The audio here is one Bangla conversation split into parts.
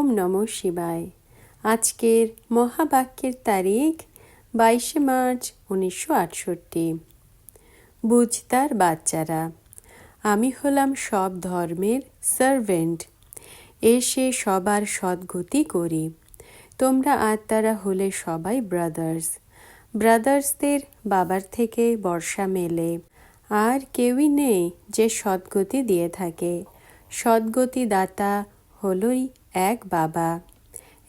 ওম নম শিবায়। আজকের মহাবাক্যের তারিখ বাইশে মার্চ উনিশশো আটষট্টি। বুঝতার বাচ্চারা, আমি হলাম সব ধর্মের সার্ভেন্ট এসে সবার সদ্গতি করি। তোমরা আত্মারা হলে সবাই ব্রাদার্স ব্রাদার্সদের বাবার থেকে বর্ষা মেলে। আর কেউই নেই যে সদ্গতি দিয়ে থাকে। সদ্গতি দাতা হলই এক বাবা।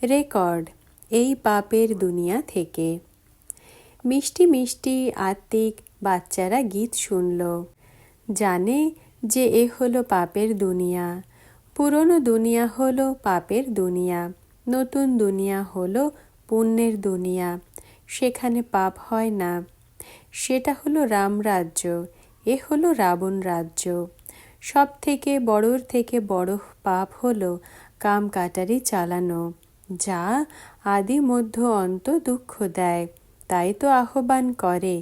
রেকর্ড, এই পাপের দুনিয়া থেকে। মিষ্টি মিষ্টি আত্মিক বাচ্চারা গীত শুনল। জানে যে এ হলো পাপের দুনিয়া। পুরনো দুনিয়া হলো পাপের দুনিয়া। নতুন দুনিয়া হলো পুণ্যের দুনিয়া। সেখানে পাপ হয় না। সেটা হলো রামরাজ্য এ হলো রাবণ রাজ্য। সব থেকে বড়র থেকে বড় পাপ হলো কাম কাটারি চালানো, যা আদি মধ্য অন্ত দুঃখ দেয়। তাই তো আহ্বান করে,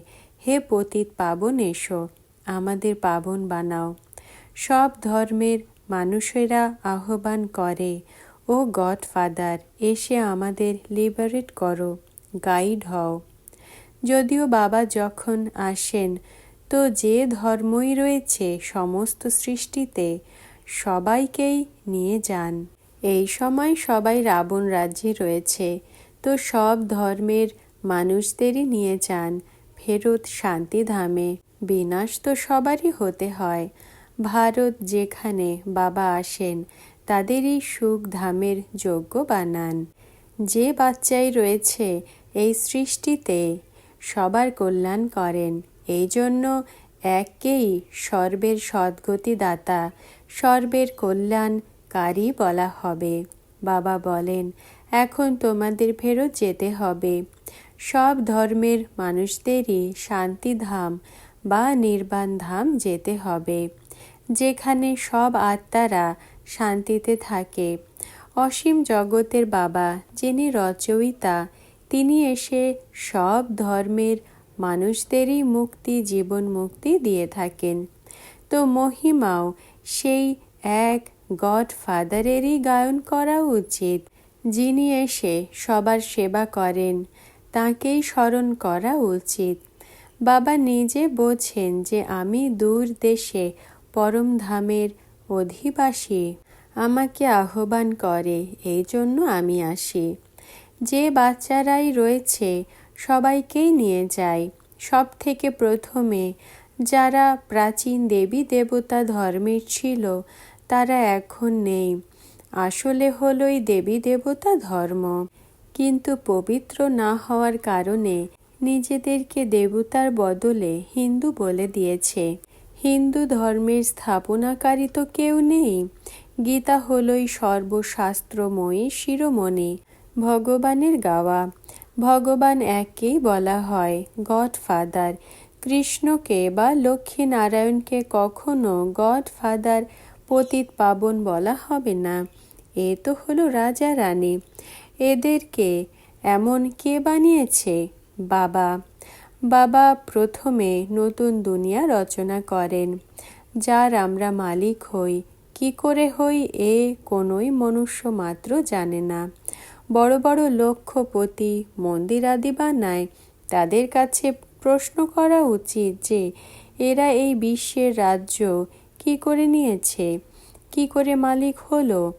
হে পতিত পাবন এসো, আমাদের পাবন বানাও। সব ধর্মের মানুষেরা আহ্বান করে, ও গড ফাদার, এসে আমাদের লিবারেট করো, গাইড হও। যদিও বাবা যখন আসেন, তো যে ধর্মই রয়েছে সমস্ত সৃষ্টিতে, সবাইকেই নিয়ে যান। এই সময় সবাই রাবণ রাজ্যে রয়েছে। তো সব ধর্মের মানুষদেরই নিয়ে যান ফেরত শান্তিধামে। বিনাশ তো সবারই হতে হয়। ভারত যেখানে বাবা আসেন, তাদেরই সুখ ধামের যোগ্য বানান। যে বাচ্চাই রয়েছে এই সৃষ্টিতে, সবার কল্যাণ করেন। এই জন্য এককেই সর্বের সদ্গতি সর্বের সর্বের কল্যাণকারী বলা হবে। বাবা বলেন, এখন তোমাদের ফেরত যেতে হবে। সব ধর্মের মানুষদেরই শান্তিধাম বা নির্বাণ ধাম যেতে হবে, যেখানে সব আত্মারা শান্তিতে থাকে। অসীম জগতের বাবা যিনি রচয়িতা, তিনি এসে সব ধর্মের মানুষদেরই মুক্তি, জীবন মুক্তি দিয়ে থাকেন। তো মহিমাও সেই এক গড ফাদারেরই গায়ন করা উচিত, যিনি এসে সবার সেবা করেন, তাকেই স্মরণ করা উচিত। বাবা নিজে বোঝেন যে আমি দূর দেশে পরম ধামের অধিবাসী, আমাকে আহ্বান করে, এই জন্য আমি আসি। যে বাচ্চারাই রয়েছে, সবাইকেই নিয়ে যায় সব থেকে প্রথমে যারা প্রাচীন দেবী দেবতা ধর্মের ছিল তারা এখন নেই। আসলে হলোই দেবী দেবতা ধর্ম। কিন্তু পবিত্র না হওয়ার কারণে নিজেদেরকে দেবতার বদলে হিন্দু বলে দিয়েছে। হিন্দু ধর্মের স্থাপনাকারী তো কেউ নেই। গীতা হলই সর্বশাস্ত্রময়ী শিরোমণি, ভগবানের গাওয়া। ভগবান এককেই বলা হয় গড ফাদার কৃষ্ণকে বা লক্ষ্মী নারায়ণকে কখনো গড ফাদার পতিত পাবন বলা হবে না। এ তো হলো রাজা রানী। এদেরকে এমন কে বানিয়েছে? বাবা। বাবা প্রথমে নতুন দুনিয়া রচনা করেন। যার আমরা মালিক হই, কি করে হই এ কোনোই মনুষ্য মাত্র জানে না। বড় বড় লক্ষ্যপতি মন্দির আদি বানায়, তাদের কাছে প্রশ্ন করা উচিত যে, এরা এই বিশ্বের রাজ্য কি করে নিয়েছে? কি করে মালিক হলো?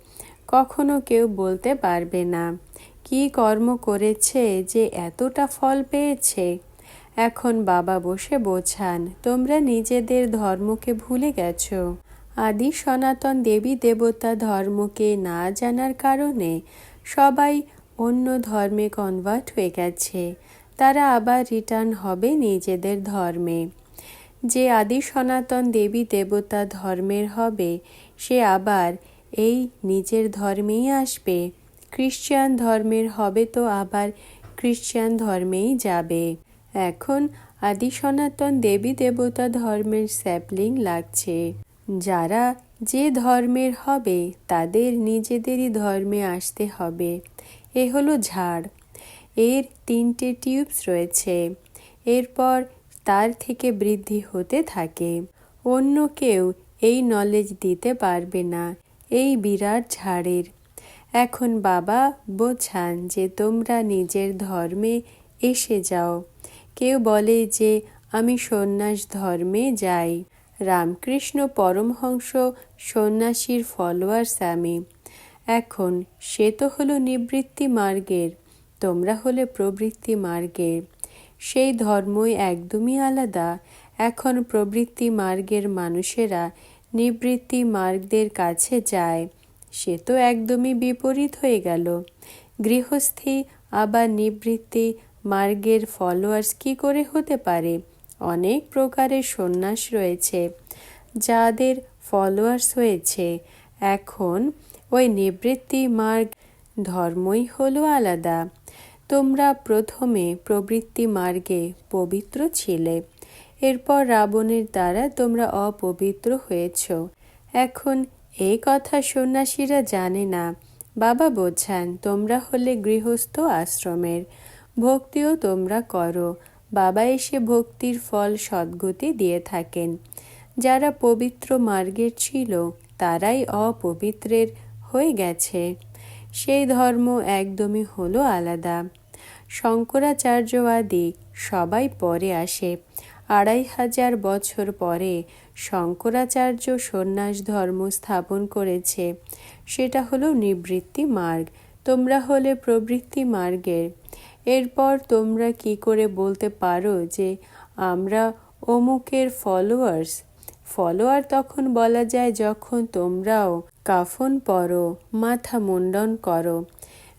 কখনো কেউ বলতে পারবে না। কি কর্ম করেছে যে এতটা ফল পেয়েছে? এখন বাবা বসে বোঝান, তোমরা নিজেদের ধর্মকে ভুলে গেছো। আদি সনাতন দেবী দেবতা ধর্মকে না জানার কারণে সবাই অন্য ধর্মে কনভার্ট হয়ে গেছে। তারা আবার রিটার্ন হবে নিজেদের ধর্মে। যে আদি সনাতন দেবী দেবতা ধর্মের হবে, সে আবার এই নিজের ধর্মেই আসবে। খ্রিশ্চান ধর্মের হবে তো আবার খ্রিশ্চান ধর্মেই যাবে। এখন আদি সনাতন দেবী দেবতা ধর্মের স্যাপলিং লাগছে। যারা যে ধর্মের হবে, তাদের নিজেদেরই ধর্মে আসতে হবে। এ হলো ঝাড়। এর তিনটে টিউবস রয়েছে। এরপর তার থেকে বৃদ্ধি হতে থাকে। অন্য কেউ এই নলেজ দিতে পারবে না, এই বিরাট ঝাড়ের। এখন বাবা বোঝান যে তোমরা নিজের ধর্মে এসে যাও। কেউ বলে যে, আমি সন্ন্যাস ধর্মে যাই। রামকৃষ্ণ পরমহংস সন্ন্যাসীর ফলোয়ার্স আমি। এখন সে তো হলো নিবৃত্তি মার্গের, তোমরা হলে প্রবৃত্তি মার্গের। সেই ধর্মই একদমই আলাদা। এখন প্রবৃত্তি মার্গের মানুষেরা নিবৃত্তি মার্গদের কাছে যায়। সে তো একদমই বিপরীত হয়ে গেল। গৃহস্থী আবার নিবৃত্তি মার্গের ফলোয়ার্স কি করে হতে পারে? অনেক প্রকারের সন্ন্যাস রয়েছে। যাদের ফলোয়ার্স হয়েছে। এখন ওই নিবৃত্তি মার্গ ধর্মই হলো আলাদা। তোমরা প্রথমে প্রবৃত্তি মার্গে পবিত্র ছিলে। এরপর রাবণের দ্বারা তোমরা অপবিত্র হয়েছ। এখন এই কথা সন্ন্যাসীরা জানে না। বাবা বোঝান, তোমরা হলে গৃহস্থ আশ্রমের। ভক্তিও তোমরা করো। বাবা এসে ভক্তির ফল সদ্গতি দিয়ে থাকেন। যারা পবিত্র মার্গের ছিল, তারাই অপবিত্রের হয়ে গেছে। সেই ধর্ম একদমই হলো আলাদা। শঙ্করাচার্যবাদী সবাই পরে আসে। আড়াই হাজার বছর পরে শঙ্করাচার্য সন্ন্যাস ধর্ম স্থাপন করেছে। সেটা হলো নিবৃত্তি মার্গ। তোমরা হলে প্রবৃত্তি মার্গের। এরপর তোমরা কি করে বলতে পারো যে আমরা অমুকের ফলোয়ার্স ফলোয়ার তখন বলা যায় যখন তোমরাও কাফন পরো, মাথা মুন্ডন করো।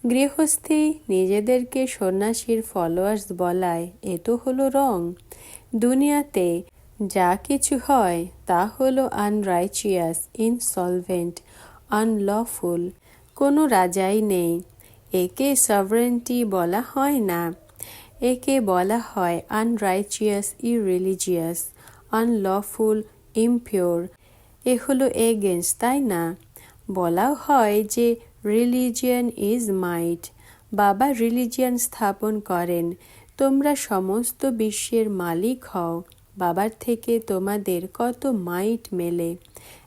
গৃহস্থী নিজেদেরকে সন্ন্যাসীর ফলোয়ার্স বলায়, এ তো হলো রং। দুনিয়াতে যা কিছু হয়, তা হলো আনরাইচিয়াস ইনসলভেন্ট আনলফুল কোনো রাজাই নেই। একে সভারেন্টি বলা হয় না। একে বলা হয় আনরাইচিয়াস ইরিলিজিয়াস আনলফুল ইমপিওর এ হলো এগেন্স তাই না? বলাও হয় যে রিলিজিয়ান ইজ মাইট বাবা রিলিজিয়ান স্থাপন করেন। তোমরা সমস্ত বিশ্বের মালিক হও। বাবার থেকে তোমাদের কত মাইট মেলে।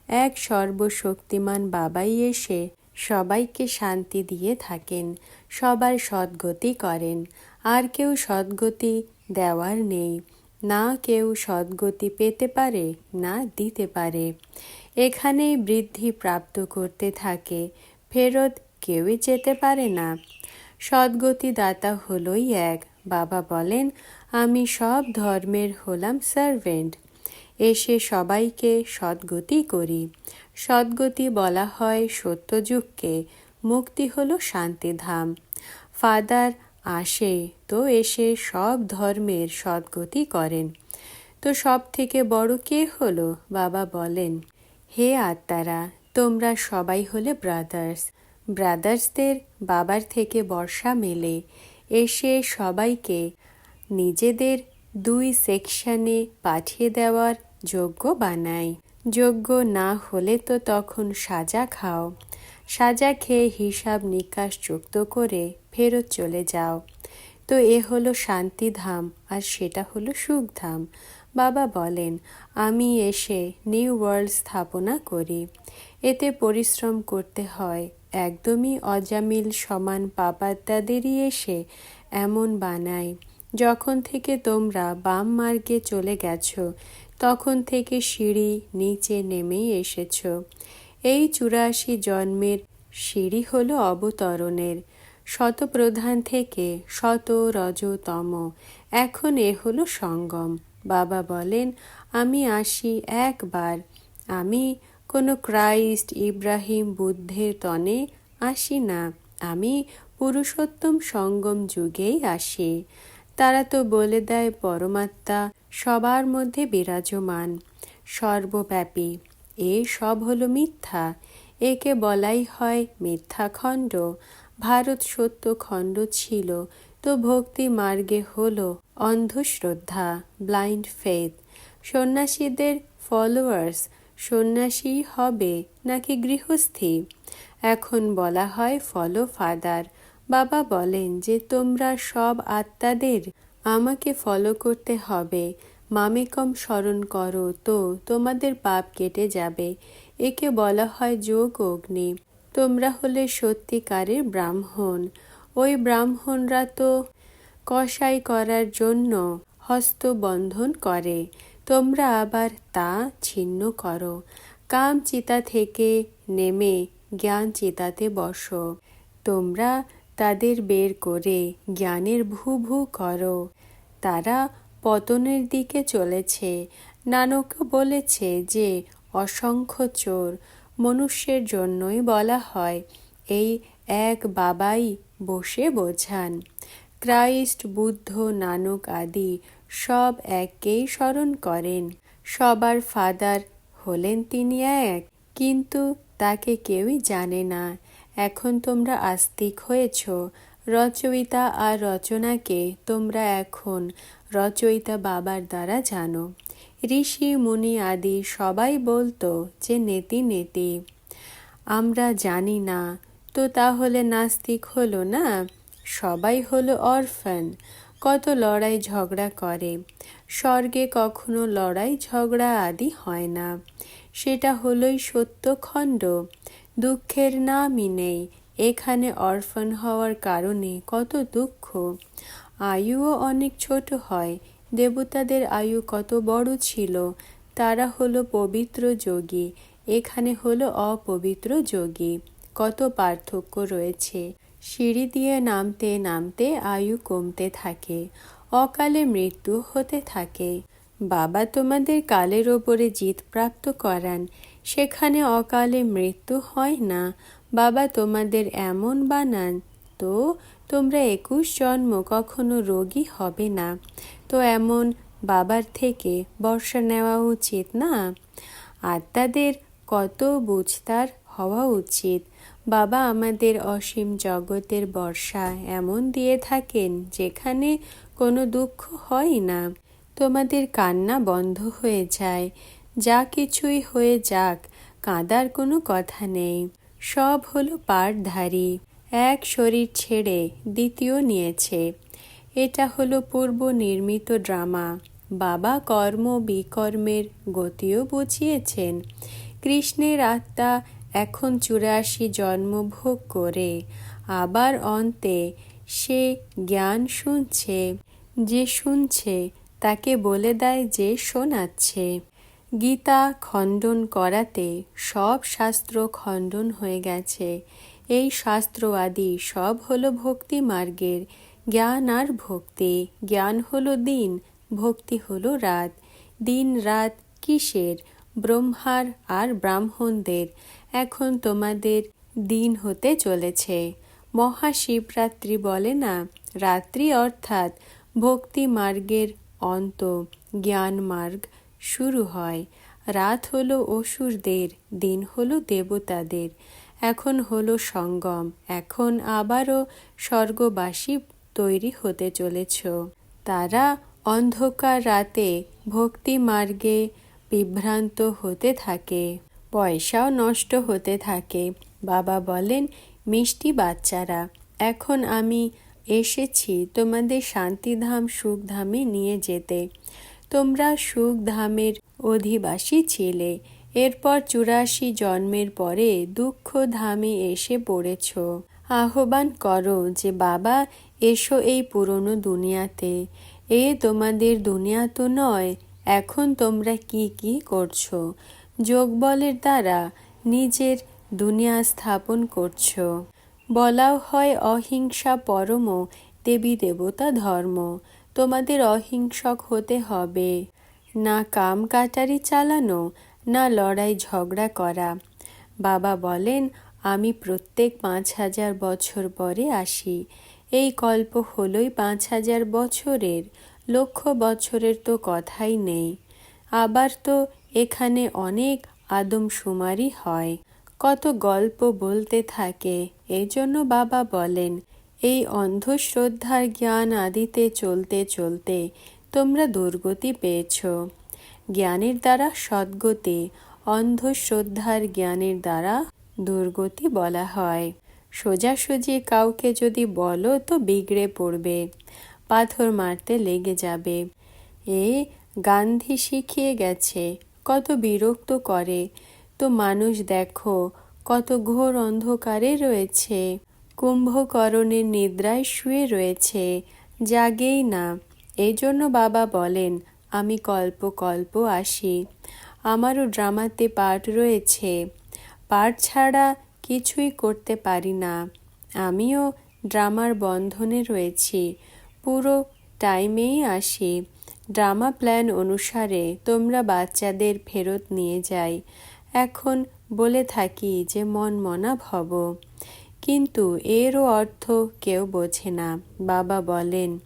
এক সর্বশক্তিমান বাবাই এসে সবাইকে শান্তি দিয়ে থাকেন। সবার সদ্গতি করেন। আর কেউ সদ্গতি দেওয়ার নেই। না কেউ সদ্গতি পেতে পারে, না দিতে পারে। এখানেই বৃদ্ধি প্রাপ্ত করতে থাকে। ফেরত কেউই যেতে পারে না। সদ্গতি দাতা হলোই এক। বাবা বলেন, আমি সব ধর্মের হলাম সার্ভেন্ট এসে সবাইকে সদ্গতি করি। সদ্গতি বলা হয় সত্যযুগকে। মুক্তি হলো শান্তিধাম। ফাদার আসে তো এসে সব ধর্মের সদ্গতি করেন। তো সব থেকে বড় কে হলো? বাবা বলেন, হে আত্মারা তোমরা সবাই হলে ব্রাদার্স ব্রাদার্সদের বাবার থেকে বর্ষা মেলে, এসে সবাইকে নিজেদের দুই সেকশনে পাঠিয়ে দেওয়ার যোগ্য বানায়। যোগ্য না হলে তো তখন সাজা খাও। সাজা খেয়ে হিসাব নিকাশ যুক্ত করে ফেরত চলে যাও। তো এ হলো শান্তিধাম, আর সেটা হলো সুখধাম। বাবা বলেন, আমি এসে নিউ ওয়ার্ল্ড স্থাপনা করি। এতে পরিশ্রম করতে হয়। একদমই অজামিল সমান পাপাত্তাদেরই এসে এমন বানায়। যখন থেকে তোমরা বাম মার্গে চলে গেছো, তখন থেকে সিঁড়ি নিচে নেমেই এসেছ। এই চুরাশি জন্মের সিঁড়ি হলো অবতরণের। শতপ্রধান থেকে শত রজতম এখন এ হলো সঙ্গম। বাবা বলেন, আমি আসি একবার। আমি কোনো ক্রাইস্ট ইব্রাহিম বুদ্ধের তনে আসি না। আমি পুরুষোত্তম সঙ্গম যুগেই আসি। তারা তো বলে দেয়, পরমাত্মা সবার মধ্যে বিরাজমান, সর্বব্যাপী। এ সব হলো মিথ্যা। একে বলাই হয় মিথ্যা খণ্ড ভারত সত্য খণ্ড ছিল। ভক্তি মার্গে হল অন্ধশ্রদ্ধা ব্লাইন্ড ফেথ সন্ন্যাসীদের ফলোয়ার্স সন্ন্যাসী হবে নাকি গৃহস্থী? এখন বলা হয় ফলো ফাদার বাবা বলেন যে, তোমরা সব আত্মাদের আমাকে ফলো করতে হবে। মামেকম স্মরণ করো তো তোমাদের পাপ কেটে যাবে। একে বলা হয় যোগ অগ্নি। তোমরা হলে সত্যিকারের ব্রাহ্মণ। ওই ব্রাহ্মণরা তো কসাই করার জন্য হস্তবন্ধন করে। তোমরা আবার তা ছিন্ন করো। কাম চিতা থেকে নেমে জ্ঞান চিতাতে বসো। তোমরা তাদের বের করে জ্ঞানের ভূ ভূ করো। তারা পতনের দিকে চলেছে। নানক বলেছে যে, অসংখ্য চোর মনুষ্যের জন্যই বলা হয়, এই এক বাবাই বসে বোঝান। ক্রাইস্ট, বুদ্ধ, নানক আদি সব এককেই স্মরণ করেন। সবার ফাদার হলেন তিনি এক, কিন্তু তাকে কেউই জানে না। এখন তোমরা আস্তিক হয়েছ, রচয়িতা আর রচনাকে তোমরা এখন রচয়িতা বাবার দ্বারা জানো। ঋষি, মুনি আদি সবাই বলতো যে, নেতি নেতি। আমরা জানি না তো তাহলে নাস্তিক হলো না? সবাই হলো অরফান। কত লড়াই ঝগড়া করে। স্বর্গে কখনো লড়াই ঝগড়া আদি হয় না। সেটা হলোই সত্য খণ্ড। দুঃখের নামই নেই। এখানে অরফান হওয়ার কারণে কত দুঃখ। আয়ুও অনেক ছোট হয়। দেবতাদের আয়ু কত বড় ছিল। তারা হলো পবিত্র যোগী। এখানে হলো অপবিত্র যোগী। কত পার্থক্য রয়েছে। সিঁড়ি দিয়ে নামতে নামতে আয়ু কমতে থাকে, অকালে মৃত্যু হতে থাকে। বাবা তোমাদের কালের ওপরে জিত প্রাপ্ত করান, সেখানে অকালে মৃত্যু হয় না। বাবা তোমাদের এমন বানান, তো তোমরা একুশ জন্ম কখনো রোগী হবে না। তো এমন বাবার থেকে বর্ষা নেওয়া উচিত না? আত্মাদের কত বুঝতার হওয়া উচিত। বাবা আমাদের অসীম জগতের বর্ষা এমন দিয়ে থাকেন যেখানে কোনো দুঃখ হয় না। তোমাদের কান্না বন্ধ হয়ে যায়। যা কিছুই হয়ে যাক, কাঁদার কোনো কথা নেই। সব হলো পাড়ধারী এক শরীর ছেড়ে দ্বিতীয় নিয়েছে। এটা হলো পূর্ব নির্মিত ড্রামা। বাবা কর্ম বিকর্মের গতিও বুঝিয়েছেন। কৃষ্ণের আত্মা এখন চুরাশি জন্মভোগ করে, আবার অন্তে সে জ্ঞান শুনছে, যে শুনছে তাকে বলে দেয় যে শোনাচ্ছে। গীতা খণ্ডন করাতে সব শাস্ত্র খণ্ডন হয়ে গেছে। এই শাস্ত্র আদি সব হলো ভক্তি মার্গের। জ্ঞান আর ভক্তি, জ্ঞান হলো দিন, ভক্তি হলো রাত। দিন রাত কিসের? ব্রহ্মার আর ব্রাহ্মণদের। এখন তোমাদের দিন হতে চলেছে। মহাশিবরাত্রি বলে না, রাত্রি অর্থাৎ ভক্তি মার্গের অন্ত, জ্ঞান মার্গ শুরু হয়। রাত হলো অসুরদের, দিন হলো দেবতাদের। এখন হলো সঙ্গম, এখন আবারও স্বর্গবাসী তৈরি হতে চলেছ। তারা অন্ধকার রাতে ভক্তি মার্গে বিভ্রান্ত হতে থাকে। পয়সাও নষ্ট হতে থাকে। বাবা বলেন, মিষ্টি বাচ্চারা, এখন আমি এসেছি তোমাদের শান্তিধাম সুখধামে নিয়ে যেতে। তোমরা সুখধামের অধিবাসী ছিলে। এরপর চুরাশি জন্মের পরে দুঃখ ধামে এসে পড়েছ। আহ্বান করো যে, বাবা, এসো এই পুরনো দুনিয়াতে। এ তোমাদের দুনিয়া তো নয়, এখন তোমরা কি কি করছ? যোগবলের দ্বারা নিজের দুনিয়া স্থাপন করছ। বলাও হয় অহিংসা পরম, দেবী দেবতা ধর্ম। তোমাদের অহিংসক হতে হবে। না কাম কাটারি চালানো, না লড়াই ঝগড়া করা। বাবা বলেন, আমি প্রত্যেক পাঁচ হাজার বছর পরে আসি। এই কল্প হলোই পাঁচ হাজার বছরের। লক্ষ বছরের তো কথাই নেই। আবার তো এখানে অনেক আদমশুমারি হয়। কত গল্প বলতে থাকে। এজন্য বাবা বলেন, এই অন্ধশ্রদ্ধার জ্ঞান আদিতে চলতে চলতে তোমরা দুর্গতি পেয়েছ। জ্ঞানের দ্বারা সদ্গতি, অন্ধশ্রদ্ধার জ্ঞানের দ্বারা দুর্গতি বলা হয়। সোজাসুজি কাউকে যদি বলো তো বিগড়ে পড়বে, পাথর মারতে লেগে যাবে। এ গান্ধী শিখিয়ে গেছে কত বিরক্ত করে। তো মানুষ দেখো, কত ঘোর অন্ধকারে রয়েছে। কুম্ভকরণের নিদ্রায় শুয়ে রয়েছে। জাগেই না। এই জন্য বাবা বলেন, আমি কল্প কল্প আসি। আমারও ড্রামাতে পাঠ রয়েছে। পাঠ ছাড়া কিছুই করতে পারি না। আমিও ড্রামার বন্ধনে রয়েছি। পুরো টাইমেই আসি। ড্রামা প্ল্যান অনুসারে তোমরা বাচ্চাদের ফেরত নিয়ে যাই। এখন বলে থাকি যে মন মনা ভব কিন্তু এরও অর্থ কেউ বোঝে না। বাবা বলেন,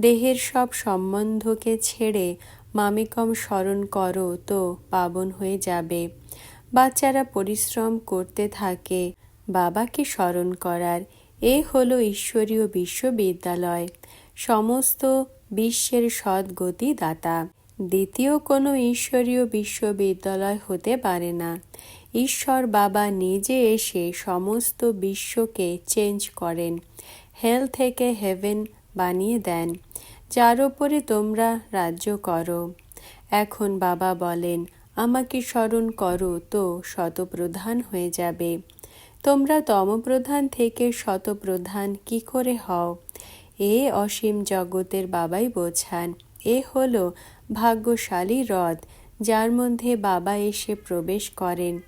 দেহের সব সম্বন্ধকে ছেড়ে মামিকম স্মরণ করো তো পাবন হয়ে যাবে। বাচ্চারা পরিশ্রম করতে থাকে, বাবাকে স্মরণ করার। এ হলো ঈশ্বরীয় বিশ্ববিদ্যালয়। সমস্ত বিশ্বের সদ্গতি দাতা দ্বিতীয় কোনো ঈশ্বরীয় বিশ্ববিদ্যালয় হতে পারে না। ঈশ্বর বাবা নিজে এসে সমস্ত বিশ্বকে চেঞ্জ করেন। হেল থেকে হেভেন বানিয়ে দেন। যার ওপরে তোমরা রাজ্য করো। এখন বাবা বলেন, আমাকে স্মরণ করো তো শতপ্রধান হয়ে যাবে। তোমরা তমপ্রধান থেকে শতপ্রধান কি করে হও? এ অসীম জগতের বাবাই বোঝান। এ হলো ভাগ্যশালী হ্রদ, যার মধ্যে বাবা এসে প্রবেশ করেন।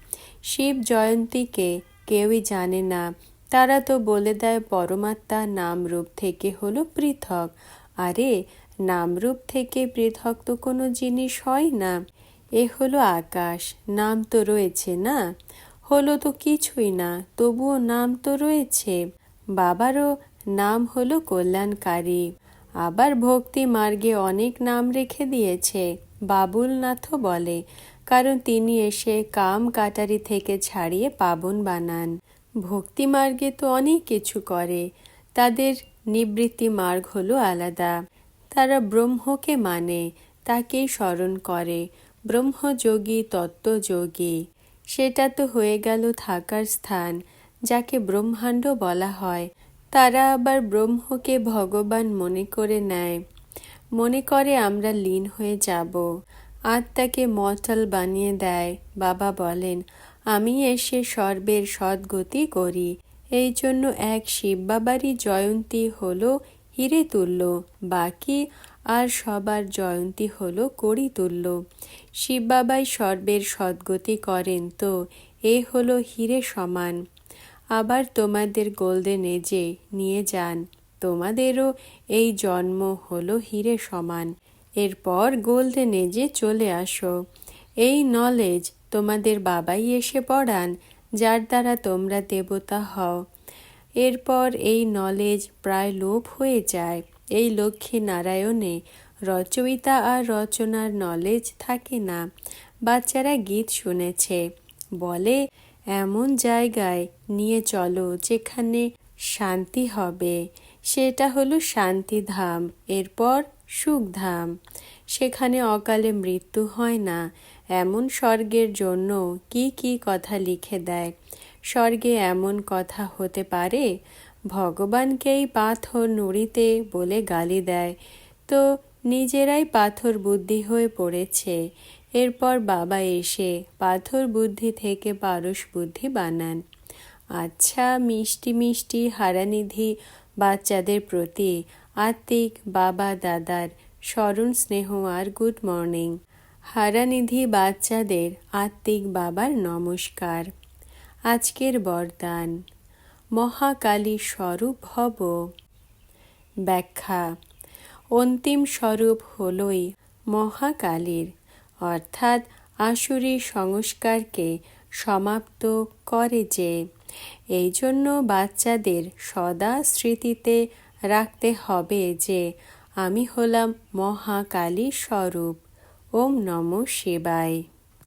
শিব জয়ন্তীকে কেউই জানে না। তারা তো বলে দেয় পরমাত্মা নামরূপ থেকে হলো পৃথক। আরে, নামরূপ থেকে পৃথক তো কোনো জিনিস হয় না। এ হলো আকাশ, নাম তো রয়েছে না। হলো তো কিছুই না, তবুও নাম তো রয়েছে। বাবারও নাম হলো কল্যাণকারী। আবার ভক্তি মার্গে অনেক নাম রেখে দিয়েছে, বাবুলনাথও বলে, কারণ তিনি এসে কাম কাটারি থেকে ছাড়িয়ে পাবন বানান। ভক্তি মার্গে তো অনেক কিছু করে, তাদের নিবৃত্তি মার্গ হলো আলাদা। তারা ব্রহ্মকে মানে তাকেই স্মরণ করে, ব্রহ্মযোগী তত্ত্বযোগী। সেটা তো হয়ে গেল থাকার স্থান, যাকে ব্রহ্মাণ্ড বলা হয়। তারা আবার ব্রহ্মকে ভগবান মনে করে নেয়। মনে করে আমরা লীন হয়ে যাব। আত্মাকে মটল বানিয়ে দেয়। বাবা বলেন, আমি এসে সর্বের সদ্গতি করি। এই জন্য এক শিব বাবারই জয়ন্তী হলো হিরে তুল্য। বাকি আর সবার জয়ন্তী হলো কড়ি তুল্য। শিব বাবাই সর্বের সদ্গতি করেন তো, এ হলো হিরে সমান। আবার তোমাদের গোল্ডেন এজে নিয়ে যান। তোমাদেরও এই জন্ম হলো হিরে সমান। এরপর গোল্ডেন এজে চলে আসো। এই নলেজ তোমাদের বাবাই এসে পড়ান, যার দ্বারা তোমরা দেবতা হও। এরপর এই নলেজ প্রায় লোপ হয়ে যায়। এই লক্ষ্মী নারায়ণে রচয়িতা আর রচনার নলেজ থাকে না। বাচ্চারা গীত শুনেছে। বলে এমন জায়গায় নিয়ে চলো যেখানে শান্তি হবে। সেটা হলো শান্তিধাম, এরপর সুখধাম। সেখানে অকালে মৃত্যু হয় না। এমন স্বর্গের জন্য কি কি কথা লিখে দেয়? স্বর্গে এমন কথা হতে পারে? ভগবানকেই পাথর নুড়িতে বলে গালি দেয়। তো নিজেরাই পাথর বুদ্ধি হয়ে পড়েছে। এরপর বাবা এসে পাথর বুদ্ধি থেকে পারস বুদ্ধি বানান। আচ্ছা মিষ্টি মিষ্টি হারানিধি বাচ্চাদের প্রতি আত্মিক বাবা দাদার স্মরণ স্নেহ আর গুড মর্নিং হারানিধি বাচ্চাদের আত্মিক বাবার নমস্কার। আজকের বরদান। মহাকালী স্বরূপ হব। ব্যাখ্যা। অন্তিম স্বরূপ হলই মহাকালীর অর্থাৎ আসুরি সংস্কারকে সমাপ্ত করে যে। এই জন্য বাচ্চাদের সদা স্মৃতিতে রাখতে হবে যে, আমি হলাম মহাকালী স্বরূপ। ওম নম শিবায়।